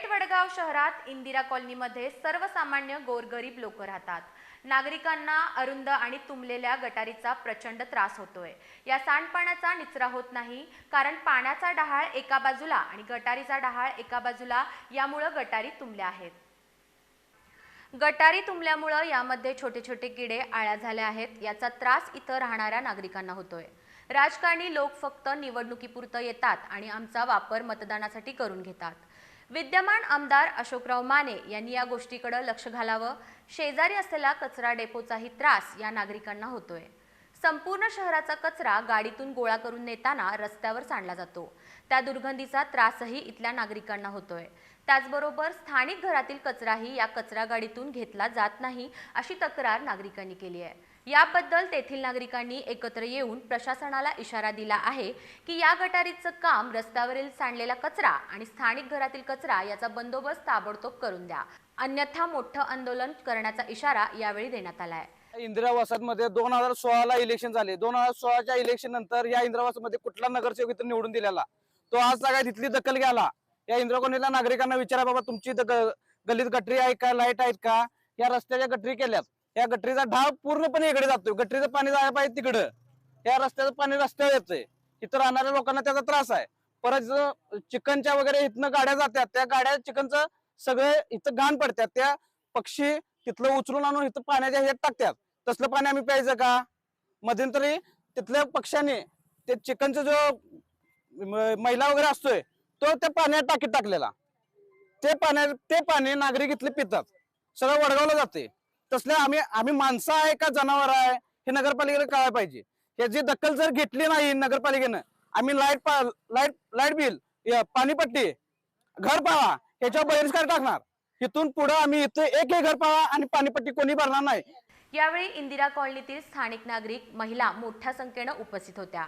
पेठ वडगाव शहरात इंदिरा कॉलनीमध्ये सर्वसामान्य गोरगरीब लोक राहतात. नागरिकांना अरुंद आणि तुंबलेल्या गटारीचा प्रचंड त्रास होतोय. या सांडपाण्याचा निचरा होत नाही कारण पाण्याचा डहाळ एका बाजूला आणि गटारीचा डहाळ एका बाजूला यामुळं गटारी तुंबल्या आहेत. गटारी तुंबल्यामुळं यामध्ये छोटे छोटे किडे आळ्या झाल्या आहेत याचा त्रास इथं राहणाऱ्या नागरिकांना होतोय. राजकारणी लोक फक्त निवडणुकीपुरतं येतात आणि आमचा वापर मतदानासाठी करून घेतात. विद्यमान आमदार अशोकराव माने यांनी या गोष्टीकडे लक्ष घालावं. शेजारी असलेला कचरा डेपोचाही त्रास या नागरिकांना होतोय. संपूर्ण शहराचा कचरा गाडीतून गोळा करून नेताना रस्त्यावर सांडला जातो. त्या दुर्गंधीचा त्रासही इथल्या नागरिकांना होतोय. त्याचबरोबर स्थानिक घरातील कचराही या कचरा गाडीतून घेतला जात नाही अशी तक्रार नागरिकांनी केली आहे. याबद्दल तेथील नागरिकांनी एकत्र येऊन प्रशासनाला इशारा दिला आहे की या गटारीचं काम रस्त्यावरील सांडलेला कचरा आणि स्थानिक घरातील कचरा याचा बंदोबस्त ताबडतोब करून द्या. अन्यथा मोठं आंदोलन करण्याचा इशारा यावेळी देण्यात आला आहे दोन हजार सोळाला इलेक्शन झाले. दोन हजार सोळाच्या इलेक्शन नंतर या इंदिरावासमध्ये कुठला नगरसेवक इथं निवडून दिलेला? तो आज सगळ्या तिथली दखल घ्याला या इंदिरा नागरिकांना विचारा बाबा तुमची इथं गल्लीत गटरी आहे का? लाइट आहेत का? या रस्त्याच्या गटरी केल्यात. या गटरीचा ढाव पूर्णपणे इकडे जातोय. गटरीचं पाणी जायला पाहिजे तिकडं. या रस्त्याचं पाणी रस्त्यावर येतंय. इथं राहणाऱ्या लोकांना त्याचा त्रास आहे. परत चिकनच्या वगैरे इथनं गाड्या जातात त्या गाड्या चिकनचं सगळे इथं घाण पडतात. त्या पक्षी तिथलं उचलून आणून इथं पाण्याच्या ह्याच्यात टाकतात. तसलं पाणी आम्ही प्यायचं का? मध्यंतरी तिथल्या पक्ष्याने ते चिकनचा जो महिला मैला वगैरे असतोय तो त्या पाण्यात टाकीत टाकलेला. ते पाण्या ते पाणी नागरिक इथले पितात. सगळं वडगावला जाते तसले आम्ही आम्ही माणसं आहे का जनावर आहे हे नगरपालिकेला कळायला पाहिजे. याची दखल जर घेतली नाही नगरपालिकेनं आम्ही लाइट लाइट लाइट बिल पाणीपट्टी घर पावा याच्यावर बहिष्कार टाकणार. इथून पुढे आम्ही इथे एक एक घर पावा आणि पाणीपट्टी कोणी भरणार नाही. यावेळी इंदिरा कॉलनीतील स्थानिक नागरिक महिला मोठ्या संख्येनं उपस्थित होत्या.